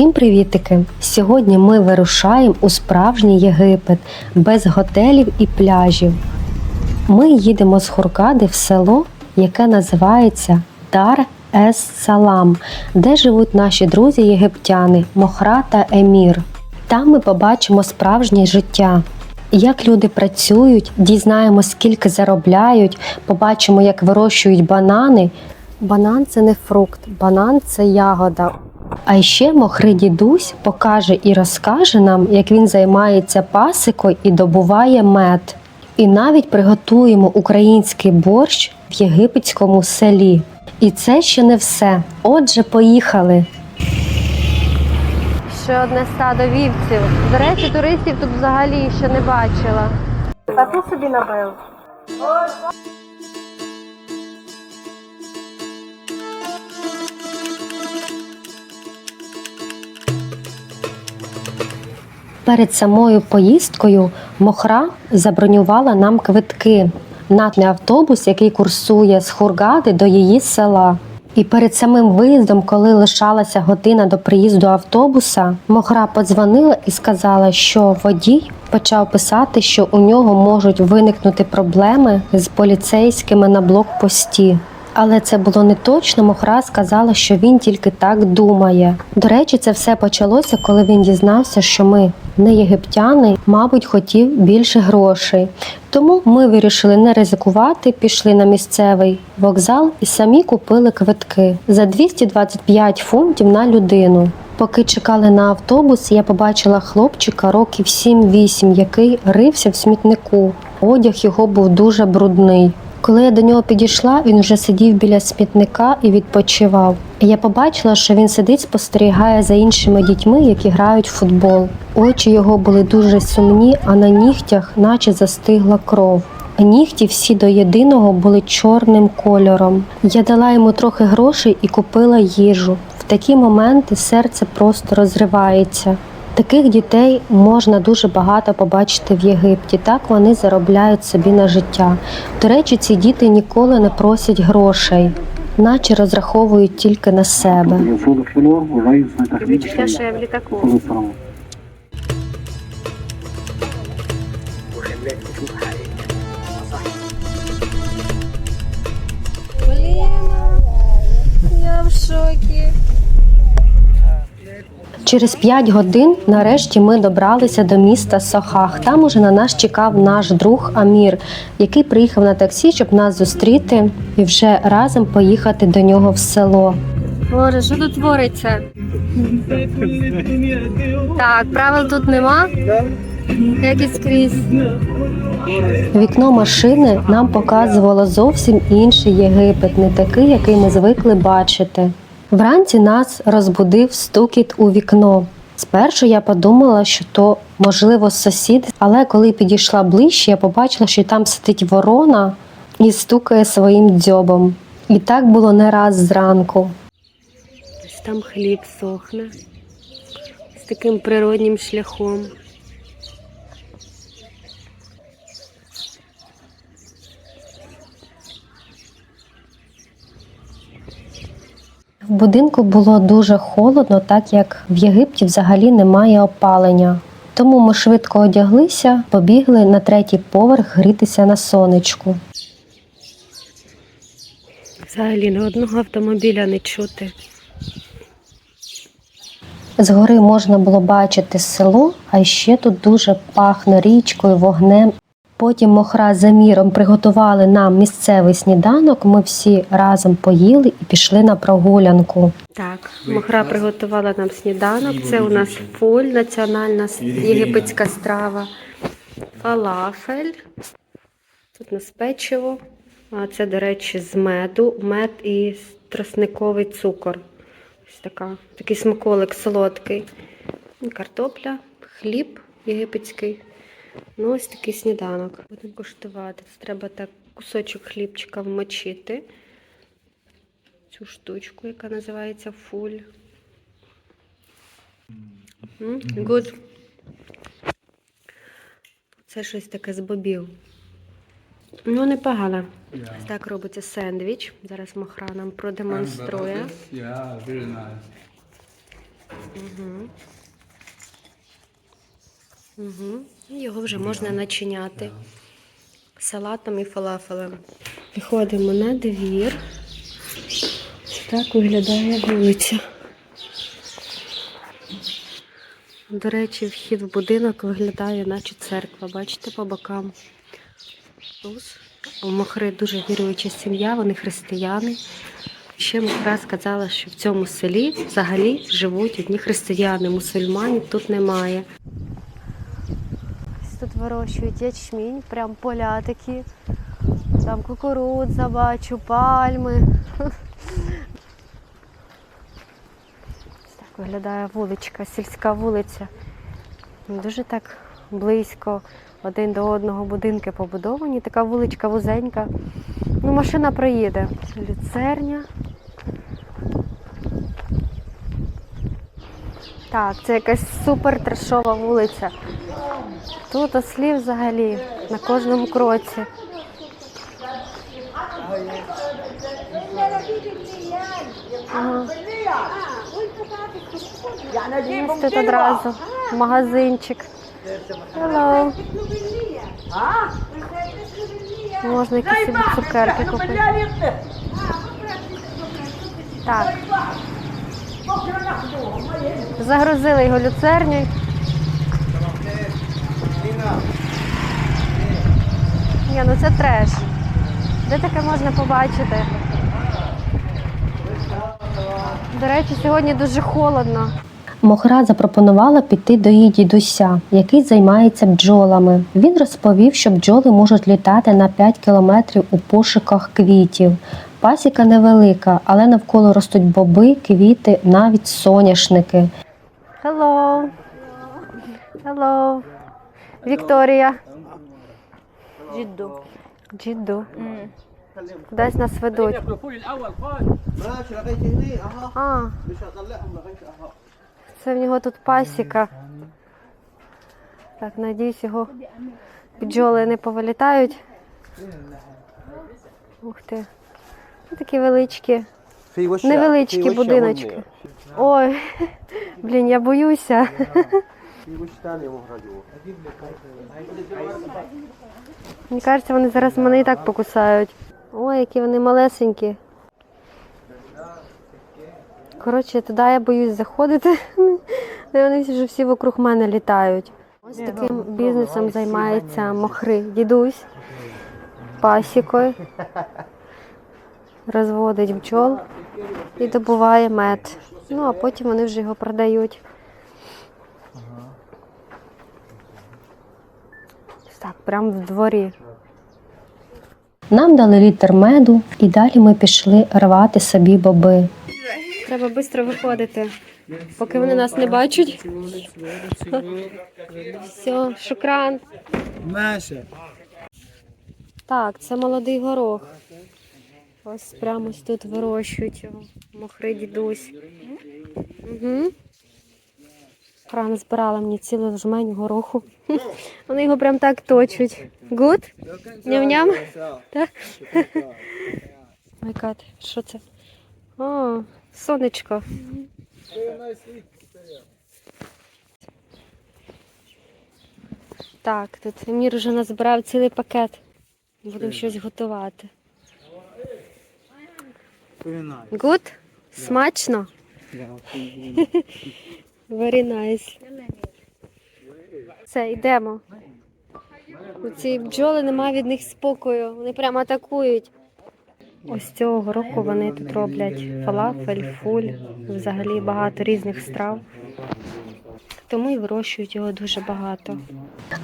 Усім привітики! Сьогодні ми вирушаємо у справжній Єгипет без готелів і пляжів. Ми їдемо з Хургади в село, яке називається Дар Ес Салам, де живуть наші друзі єгиптяни Мохра та Емір. Там ми побачимо справжнє життя. Як люди працюють, дізнаємося, скільки заробляють, побачимо, як вирощують банани. Банан це не фрукт, банан це ягода. А ще мохри дідусь покаже і розкаже нам, як він займається пасикою і добуває мед. І навіть приготуємо український борщ в єгипетському селі. І це ще не все. Отже, поїхали. Ще одне стадо вівців. До речі, туристів тут взагалі ще не бачила. Тату собі набив. Перед самою поїздкою Мохра забронювала нам квитки на автобус, який курсує з Хургади до її села. І перед самим виїздом, коли лишалася година до приїзду автобуса, Мохра подзвонила і сказала, що водій почав писати, що у нього можуть виникнути проблеми з поліцейськими на блокпості. Але це було не точно. Мохра сказала, що він тільки так думає. До речі, це все почалося, коли він дізнався, що ми не єгиптяни, мабуть, хотів більше грошей. Тому ми вирішили не ризикувати, пішли на місцевий вокзал і самі купили квитки за 225 фунтів на людину. Поки чекали на автобус, я побачила хлопчика років 7-8, який рився в смітнику. Одяг його був дуже брудний. Коли я до нього підійшла, він вже сидів біля смітника і відпочивав. Я побачила, що він сидить, спостерігає за іншими дітьми, які грають в футбол. Очі його були дуже сумні, а на нігтях, наче застигла кров. Нігті всі до єдиного були чорним кольором. Я дала йому трохи грошей і купила їжу. В такі моменти серце просто розривається. Таких дітей можна дуже багато побачити в Єгипті. Так вони заробляють собі на життя. До речі, ці діти ніколи не просять грошей, наче розраховують тільки на себе. Я в шокі. Через 5 годин нарешті ми добралися до міста Сохах. Там уже на нас чекав наш друг Амір, який приїхав на таксі, щоб нас зустріти і вже разом поїхати до нього в село. Боже, що тут твориться? Так, правил тут нема. Як і скрізь. Вікно машини нам показувало зовсім інший Єгипет, не такий, який ми звикли бачити. Вранці нас розбудив стукіт у вікно. Спершу я подумала, що то можливо сусід, але коли підійшла ближче, я побачила, що там сидить ворона і стукає своїм дзьобом. І так було не раз зранку. Там хліб сохне з таким природнім шляхом. В будинку було дуже холодно, так як в Єгипті взагалі немає опалення. Тому ми швидко одяглися, побігли на третій поверх грітися на сонечку. Взагалі ні одного автомобіля не чути. Згори можна було бачити село, а ще тут дуже пахне річкою, вогнем. Потім Мохра з Аміром приготували нам місцевий сніданок. Ми всі разом поїли і пішли на прогулянку. Так, Мохра приготувала нам сніданок. Це у нас фуль, національна єгипетська страва, фалафель. Тут у нас печиво. А це, до речі, з меду, мед і тростниковий цукор. Ось така, такий смаколик солодкий. Картопля, хліб єгипетський. Ну, ось такий сніданок. Будемо куштувати. Це треба так кусочок хлібчика вмочити. Цю штучку, яка називається фуль. Good. Це щось таке з бобів. Ну, непогано. Ось так робиться сендвіч. Зараз Махра нам продемонструє. Yeah, very nice. Угу. Угу. Його вже можна начиняти салатом і фалафелем. Виходимо на двір. Так виглядає вулиця. До речі, вхід в будинок виглядає, наче церква. Бачите по бокам. Ісус. У Мохри дуже віруюча сім'я, вони християни. Ще Мохра сказала, що в цьому селі взагалі живуть одні християни, мусульманів тут немає. Вирощують ячмінь, прям поля такі. Там кукурудза бачу, пальми. Ось Так виглядає вуличка, сільська вулиця. Дуже так близько один до одного будинки побудовані. Така вуличка вузенька. Ну, машина проїде. Люцерня. Так, це якась супер трешова вулиця. Тут ослів взагалі на кожному кроці. Ага. Ось тут одразу магазинчик. Hello. Можна якісь собі цукерки купити. Так. Загрузили його люцерню. Ні, ну це треш. Де таке можна побачити? До речі, сьогодні дуже холодно. Мохра запропонувала піти до її дідуся, який займається бджолами. Він розповів, що бджоли можуть літати на 5 кілометрів у пошуках квітів. Пасіка невелика, але навколо ростуть боби, квіти, навіть соняшники. Hello. Hello. Вікторія. جده Джіду. Кудись нас ведуть. ماشي لغايه هني اها А, مش هطلعهم لغايه اها це в нього тут пасіка. Так, надіюсь, його бджоли не повилітають. Ух ти. Ну, Такі величкі, في وش невеличкі будиночки. Ой, блін, я боюся. Мені кажеться, вони зараз мене і так покусають. Ой, які вони малесенькі. Коротше, туди я боюсь заходити, де вони вже всі вокруг мене літають. Ось таким ну, бізнесом ну, займається ну, мохри. Дідусь пасікою, розводить бджол і добуває мед. Ну а потім вони вже його продають. так, прямо в дворі. Нам дали літр меду і далі ми пішли рвати собі боби. Треба швидко виходити, поки вони нас не бачать. Все, шукран. Наше. Так, це молодий горох. Ось прямо тут вирощують його, мохри дідусь. Угу. Рано збирала мені цілу жмень гороху. Вони його прям так точать. Гуд? Ням-ням? Так? Ой, що це? О, сонечко. Так, тут Мір вже назбирав цілий пакет. Будемо щось готувати. Гуд? Смачно? Very nice. Все, йдемо. Ці бджоли немає від них спокою. Вони прямо атакують. Ось цього року вони тут роблять фалафель, фуль, взагалі багато різних страв. Тому і вирощують його дуже багато.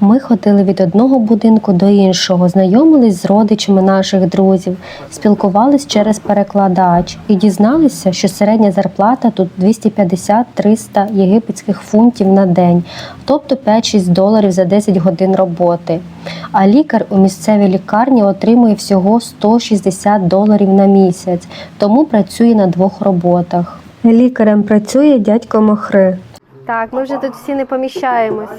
Ми ходили від одного будинку до іншого, знайомились з родичами наших друзів, спілкувались через перекладач і дізналися, що середня зарплата тут 250-300 єгипетських фунтів на день, тобто 5-6 доларів за 10 годин роботи. А лікар у місцевій лікарні отримує всього 160 доларів на місяць, тому працює на двох роботах. Лікарем працює дядько Мохри. Так, ми вже тут всі не поміщаємось.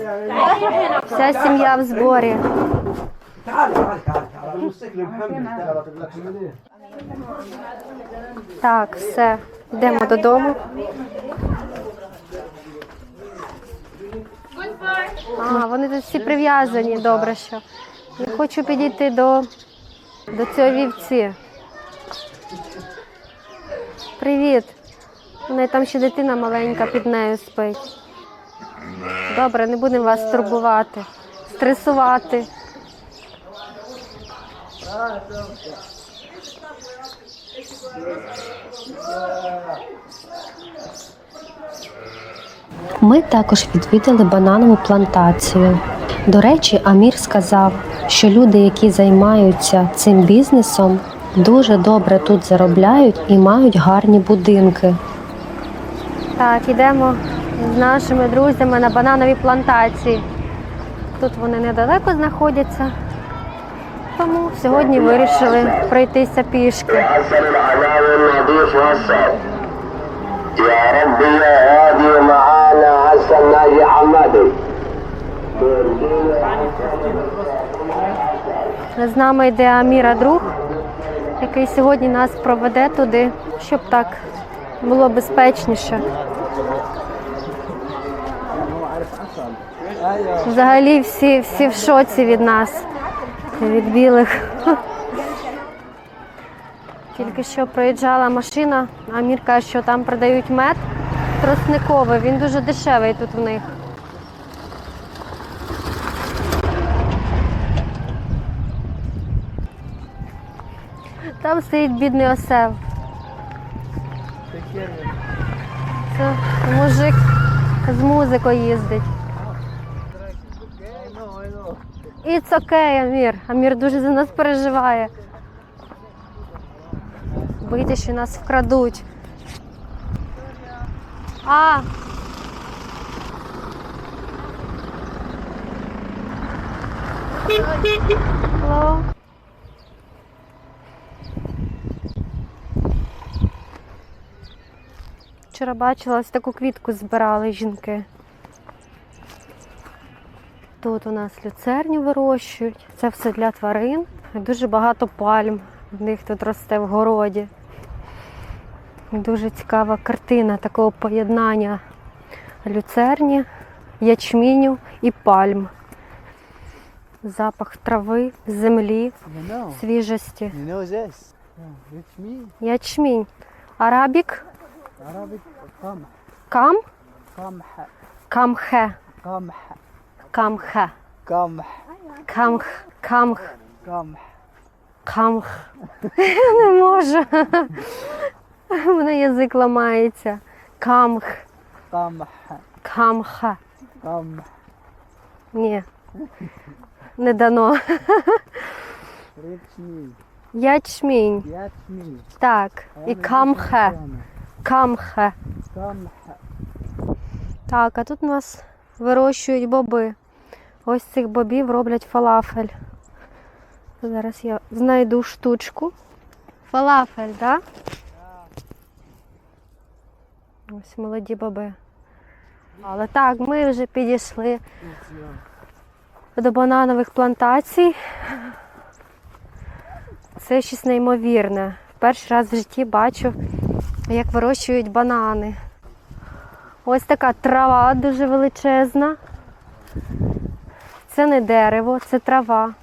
Вся сім'я в зборі. Так, все, йдемо додому. А, вони тут всі прив'язані, добре що. Я хочу підійти до, до цього вівці. Привіт. У неї там ще дитина маленька під нею спить. Добре, не будемо вас турбувати, стресувати. Ми також відвідали бананову плантацію. До речі, Амір сказав, що люди, які займаються цим бізнесом, дуже добре тут заробляють і мають гарні будинки. Так, ідемо з нашими друзями на бананові плантації. Тут вони недалеко знаходяться, тому сьогодні вирішили пройтися пішки. З нами йде Аміра друг, який сьогодні нас проведе туди, щоб так було безпечніше. Взагалі всі, всі в шоці від нас, від білих. Тільки що проїжджала машина, Амір каже, що там продають мед тросниковий, він дуже дешевий тут в них. Там стоїть бідний осел. Це мужик з музикою їздить. It's okay, Амір. Амір дуже за нас переживає. Боїться, що нас вкрадуть. А. Hello. Вчора бачила ось таку квітку збирали жінки. Тут у нас люцерню вирощують. Це все для тварин. Дуже багато пальм. В них тут росте в городі. Дуже цікава картина такого поєднання люцерні, ячміню і пальм. Запах трави, землі, свіжості. Me. Ячмінь. Арабік, Кам. Кам? Камх. Камхе. Камх. Камхе. Камх. Камх. Камх. Камх. Камх. Не можу. У мене язик ламається. Камх. Камх. Камха. Камх. Ні. Не дано. Ячмінь. Ячмінь. Так. І камхе. Камхе. Камхе. Так, а тут у нас вирощують боби. Ось цих бобів роблять фалафель. Зараз я знайду штучку. Фалафель, так? Да? Ось молоді боби. Але так, ми вже підійшли до бананових плантацій. Це щось неймовірне. Перший раз в житті бачу як вирощують банани. Ось така трава дуже величезна. Це не дерево, це трава.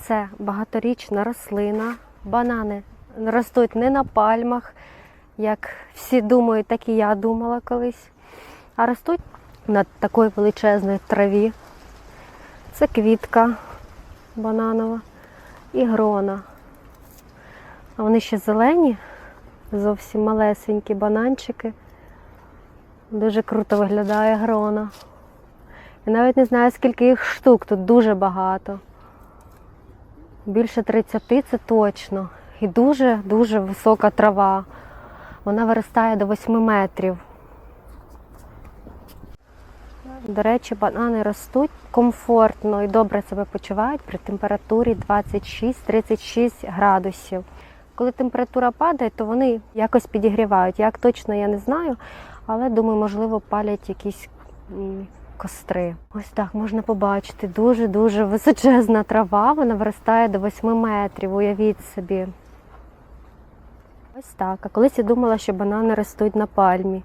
Це багаторічна рослина. Банани ростуть не на пальмах, як всі думають, так і я думала колись. А ростуть на такій величезній траві. Це квітка бананова і грона. Вони ще зелені, зовсім малесенькі бананчики. Дуже круто виглядає грона. Я навіть не знаю, скільки їх штук, тут дуже багато. Більше 30 це точно. І дуже-дуже висока трава. Вона виростає до 8 метрів. До речі, банани ростуть комфортно і добре себе почувають при температурі 26-36 градусів. Коли температура падає, то вони якось підігрівають. Як точно я не знаю, але думаю, можливо, палять якісь костри. Ось так можна побачити. Дуже-дуже височезна трава, вона виростає до 8 метрів, уявіть собі. Ось так. А колись я думала, що банани ростуть на пальмі.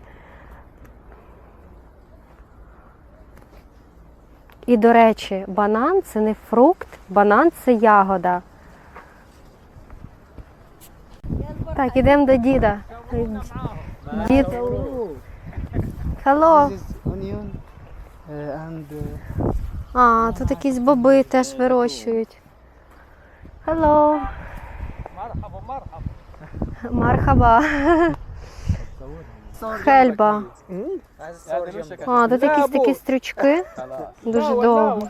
І, до речі, банан це не фрукт, банан це ягода. Так, ідемо до діда. Дід. Hello. А, тут якісь боби теж вирощують. Hello. Мархаба. Хельба. А, тут якісь такі стрючки. Дуже довго.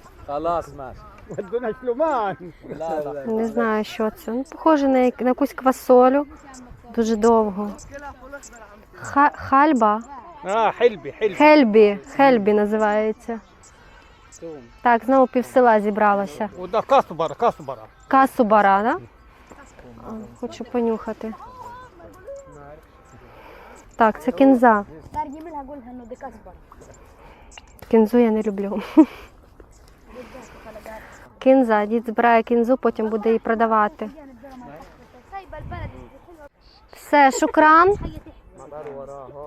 ودونا شلومان Не знаю, що це. Ну, похоже на, як- на якусь квасолю. Дуже довго. Ха- хальба. اه حلبي حلبي Хельбі. Хельбі називається. Так, знову пів села зібралося. وده كاسبرة كاسبرة Касу барана. А, Хочу понюхати. Так, це кінза. ترجم لها قولها انه دي كسبر Кінзу я не люблю. Кінза. Дід збирає кінзу, потім буде її продавати. سايبه البلد Все, шукран.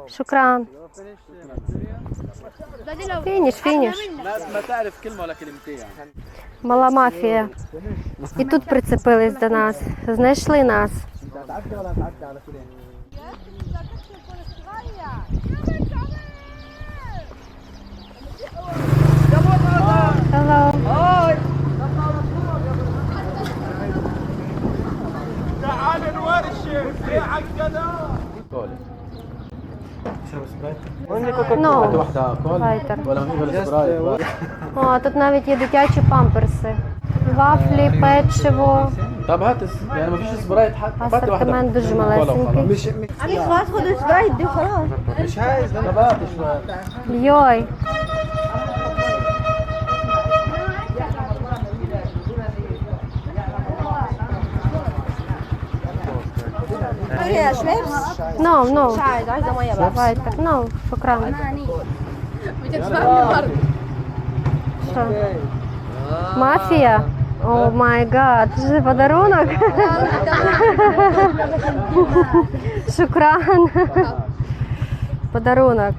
Шукран. Фініш, фініш. ناس ما تعرف كلمه ولا كلمتين Мала мафія. І тут прицепились до нас. Знайшли нас. Hello. No. واحدة كول Лайтер. ولا ما في ولا سبرايت О, тут навіть є дитячі памперси. Вафлі, печиво. طب هات الس- يعني ما فيش سبرايت حتى هات واحدة Асортимент дуже كولا وخلاص. малесенький. خلاص خذ سبرايت دي وخلاص مش عايز طب هات شوي Йой. Victoria Schweppes? No, no. Schade, da ist einmal ja was. Weiter. No, von Kram. Що? Мафія? О май гад, це подарунок? Шукран. Подарунок.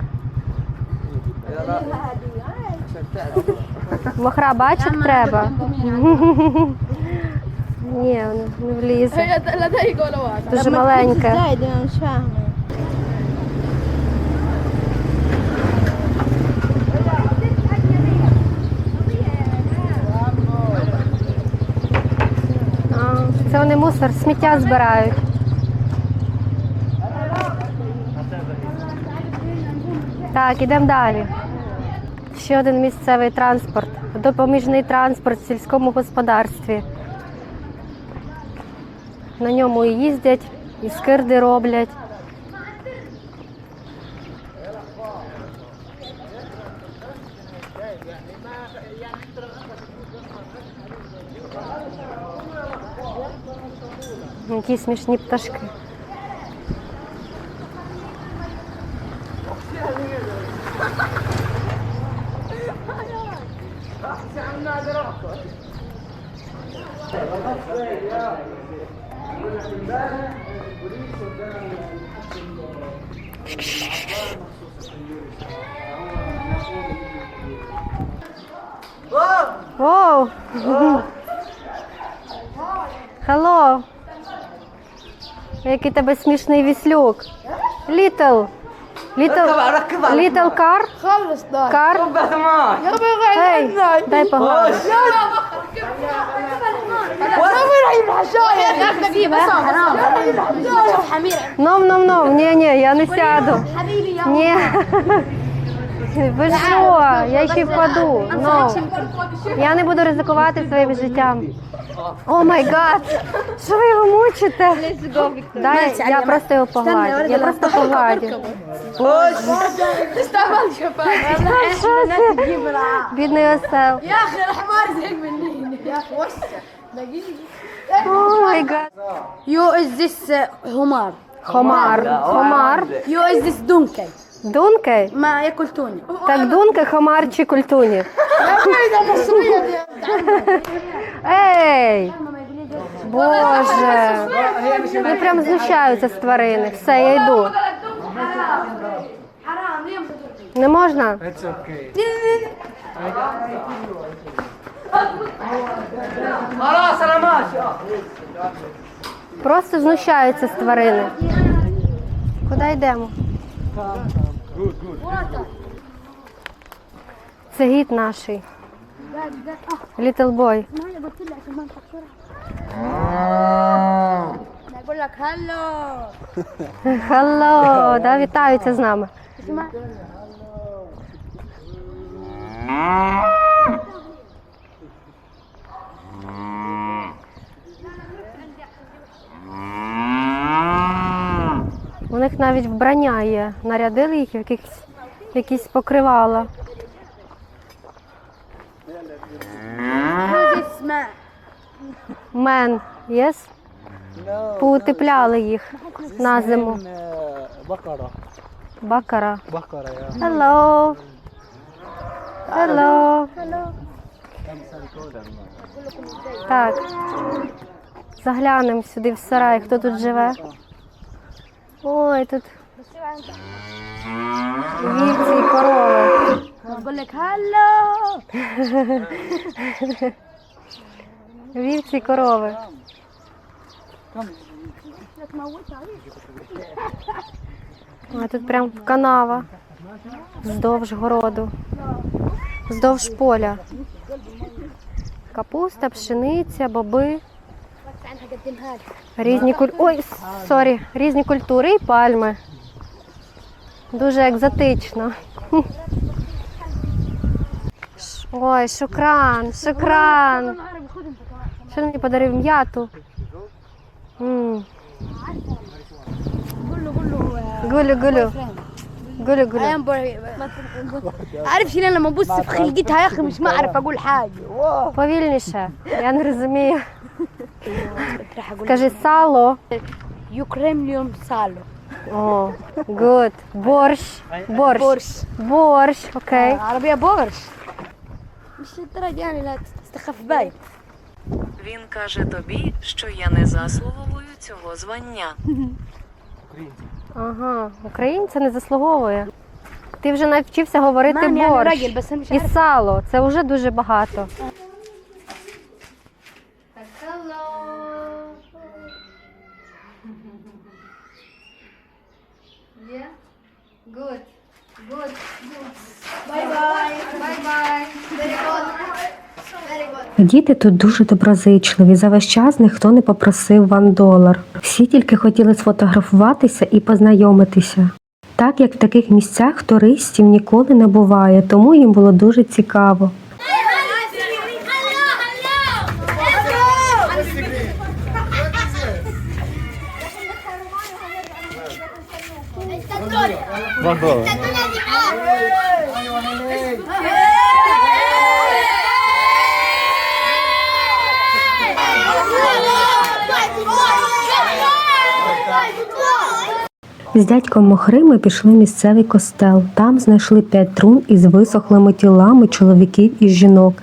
Махра бачить треба. Ні, не влізе. Дуже маленька. Це вони мусор, сміття збирають. Так, ідемо далі. Ще один місцевий транспорт, допоміжний транспорт в сільському господарстві. На ньому і їздять, і скирди роблять. Які смішні пташки. Whoa! Hello! Який тебе смішний віслюк. Little. Little, little car? Car? Ей, дай погано. Ном, ном, ном. Ні, ні, я не сяду. Ні. Ви що? Я ще впаду. Ну. No. Я не буду ризикувати своїм життям. О май гад! Що ви його мучите? Дай, я просто його погладю. Я просто погладю. Бідний осел. Я хер хмар зик мені. Ой, гад. Yo, is this uh, Homar? Хомар. Хомар. Yo, is this Donkey? Дунки? ما ياكل توني. Так дунки, хомар чи культуні? Ей! Боже! Вони прям знущаються з тварини. Все, я йду. Не можна? It's okay. Просто знущаються з тварини. Куди йдемо? Це гід наш. Little boy. Hello, да, вітаються з нами. У них навіть вбрання є. Нарядили їх в якихось якісь покривала. Мен, єс? Ну, Поутепляли їх на зиму. Е, Бакара. Бакара. Бакара, я. Hello. Hello. Так. Заглянемо сюди в сарай, хто тут живе. Ой, тут вівці і корови. Вівці і корови. А тут прям канава вздовж городу, вздовж поля. Капуста, пшениця, боби. Різні куль... Ой, с- сорі, різні культури і пальми. Дуже екзотично. Ш- Ой, шукран, шукран. Що мені подарив м'яту? М, قول له قول له Гулю, гулю. Гулю, гулю. ايام عارف شيء انا لما ابص في خلقتها يا اخي مش ما اعرف اقول حاجه واو Повільніше. Я не розумію. راح اقول Скажи сало. يوكريمليوم سالو О, good. Борщ. Борщ. بورش Борщ, окей. عربيه بورش مش الدرجه يعني لا تستخف باي Він каже тобі, що я не заслуговую цього звання. Ага, українця не заслуговує. Ти вже навчився говорити نعم يعني борщ. راجل Good. Good. Діти тут дуже доброзичливі. За весь час ніхто не попросив вам долар. Всі тільки хотіли сфотографуватися і познайомитися. Так як в таких місцях туристів ніколи не буває, тому їм було дуже цікаво. З дядьком Мохри ми пішли в місцевий костел. Там знайшли п'ять трун із висохлими тілами чоловіків і жінок,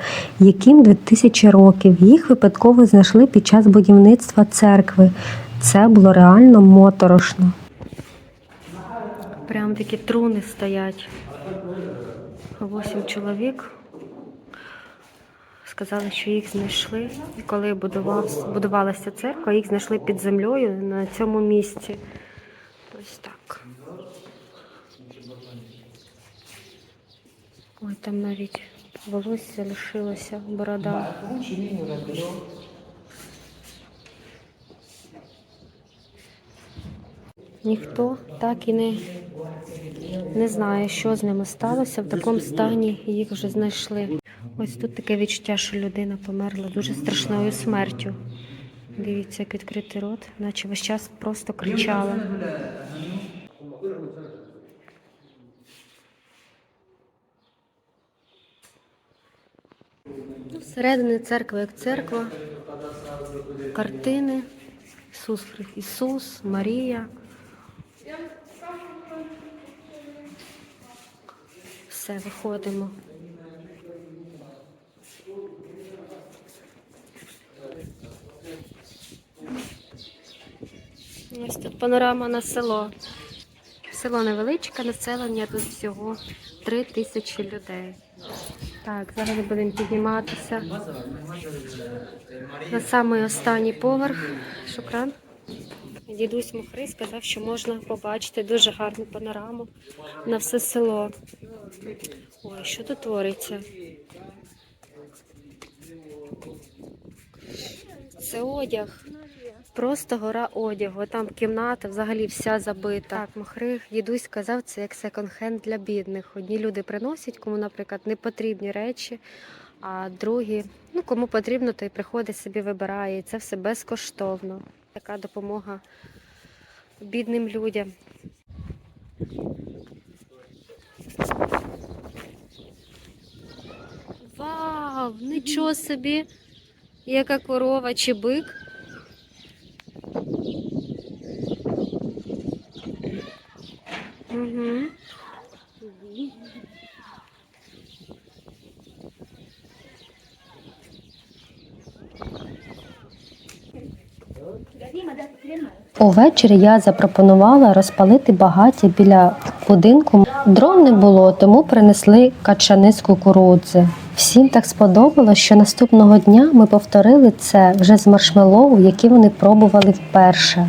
яким 2000 років. Їх випадково знайшли під час будівництва церкви. Це було реально моторошно. Прям такі труни стоять. Восім чоловік. Сказали, що їх знайшли. І коли будувалася церква, їх знайшли під землею на цьому місці. Ось так. Ой, там навіть волосся лишилося, борода. Ніхто так і не, не знає, що з ними сталося. В такому стані їх вже знайшли. Ось тут таке відчуття, що людина померла дуже страшною смертю. Дивіться, як відкритий рот, наче весь час просто кричала. Ну, Всередині церкви як церква, картини, Ісус, Ісус, Марія. Все, виходимо. Ось тут панорама на село. Село невеличке, населення тут всього три тисячі людей. Так, зараз будемо підніматися на самий останній поверх. Шукран. Дідусь Мухрий сказав, що можна побачити дуже гарну панораму на все село. Ой, що тут твориться? Це одяг. Просто гора одягу. Там кімната взагалі вся забита. Так, Махрих, дідусь сказав, це як секонд-хенд для бідних. Одні люди приносять, кому, наприклад, не потрібні речі, а другі, ну кому потрібно, той приходить собі вибирає. І це все безкоштовно. Така допомога бідним людям. Вау, нічого собі! Яка корова чи бик. Угу. Увечері я запропонувала розпалити багаття біля будинку. Дров не було, тому принесли качани з кукурудзи. Всім так сподобалось, що наступного дня ми повторили це вже з маршмеллоу, які вони пробували вперше.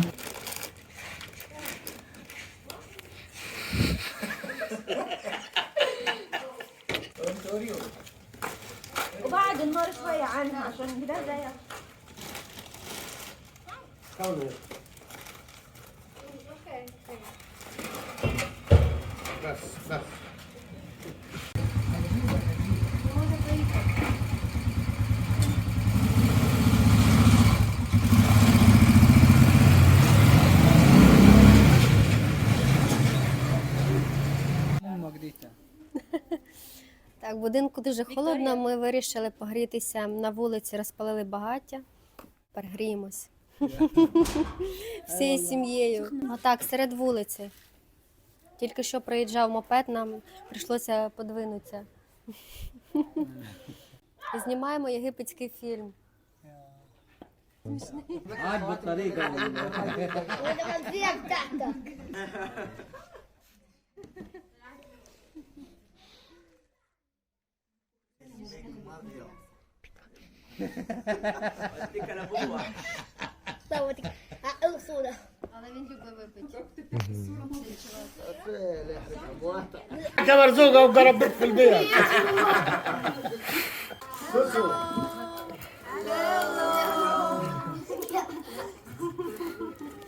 зараз, зараз. Так, в будинку дуже холодно, ми вирішили погрітися на вулиці, розпалили багаття, перегріємось всією сім'єю. Отак, серед вулиці. Тільки що проїжджав мопед, нам прийшлося подвинутися. Знімаємо єгипетський фільм. Ай, батарейка.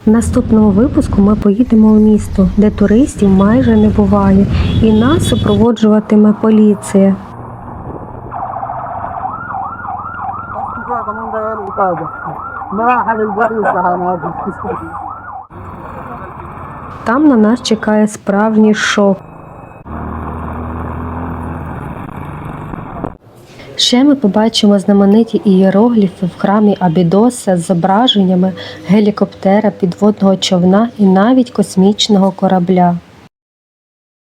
В наступному випуску ми поїдемо у місто, де туристів майже не буває, і нас супроводжуватиме поліція. Там на нас чекає справжній шок. Ще ми побачимо знамениті ієрогліфи в храмі Абідоса з зображеннями гелікоптера, підводного човна і навіть космічного корабля.